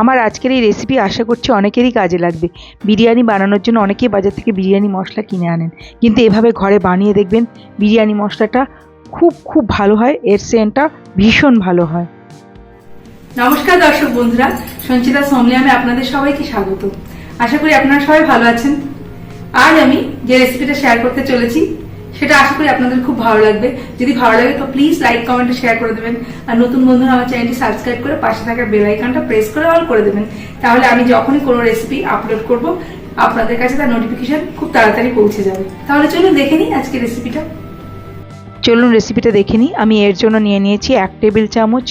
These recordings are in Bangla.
আমার আজকের এই রেসিপি আশা করছি অনেকেরই কাজে লাগবে। বিরিয়ানি বানানোর জন্য অনেকেই বাজার থেকে বিরিয়ানি মশলা কিনে আনেন। কিন্তু এভাবে ঘরে বানিয়ে দেখবেন বিরিয়ানি মশলাটা খুব খুব ভালো হয়, এর সেন্টটা ভীষণ ভালো হয়। নমস্কার দর্শক বন্ধুরা, সঞ্চিতা সমলিয়ামে আপনাদের সবাইকে স্বাগত। আশা করি আপনারা সবাই ভালো আছেন। আজ আমি যে রেসিপিটা শেয়ার করতে চলেছি সেটা আশা করি আপনাদের খুব ভালো লাগবে। যদি ভালো লাগে তো প্লিজ লাইক কমেন্টে শেয়ার করে দেবেন। আর নতুন বন্ধুরা আমার চ্যানেলটি সাবস্ক্রাইব করে পাশে থাকা বেল আইকনটা প্রেস করে অল করে দেবেন। তাহলে আমি যখনই কোনো রেসিপি আপলোড করব, আপনাদের কাছে তার নোটিফিকেশন খুব তাড়াতাড়ি পৌঁছে যাবে। তাহলে চলুন দেখে নিই আজকে রেসিপিটা চলুন রেসিপিটা দেখে নিই। আমি এর জন্য নিয়ে নিয়েছি এক টেবিল চামচ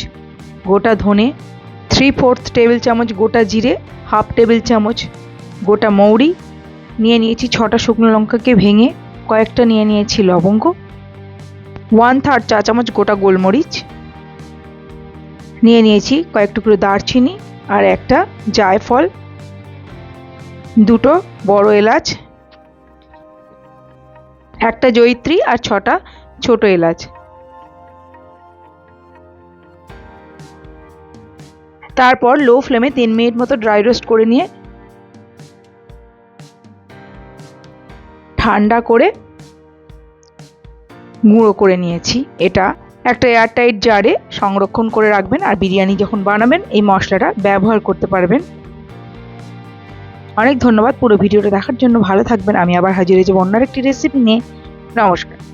গোটা ধনে থ্রি ফোর্থ টেবিল চামচ গোটা জিরে হাফ টেবিল চামচ গোটা মৌরি। নিয়ে নিয়েছি ছটা শুকনো লঙ্কাকে ভেঙে কয়েকটা নিয়ে নিয়েছি লবঙ্গ ওয়ান থার্ড চা চামচ গোটা গোলমরিচ। নিয়ে নিয়েছি কয়েক টুকরো দারচিনি আর একটা জায়ফল। দুটো বড় এলাচ। একটা জয়িত্রী আর ছটা ছোট এলাচ। তারপর লো ফ্লেমে তিন মিনিট মতো ড্রাই রোস্ট করে নিয়ে ঠান্ডা করে গুঁড়ো করে নিয়েছি। এটা একটা এয়ারটাইট জারে সংরক্ষণ করে রাখবেন আর বিরিয়ানি যখন বানাবেন, এই মশলাটা ব্যবহার করতে পারবেন। অনেক ধন্যবাদ পুরো ভিডিওটা দেখার জন্য। ভালো থাকবেন। আমি আবার হাজির হয়ে যাব অন্য একটি রেসিপি নিয়ে। নমস্কার।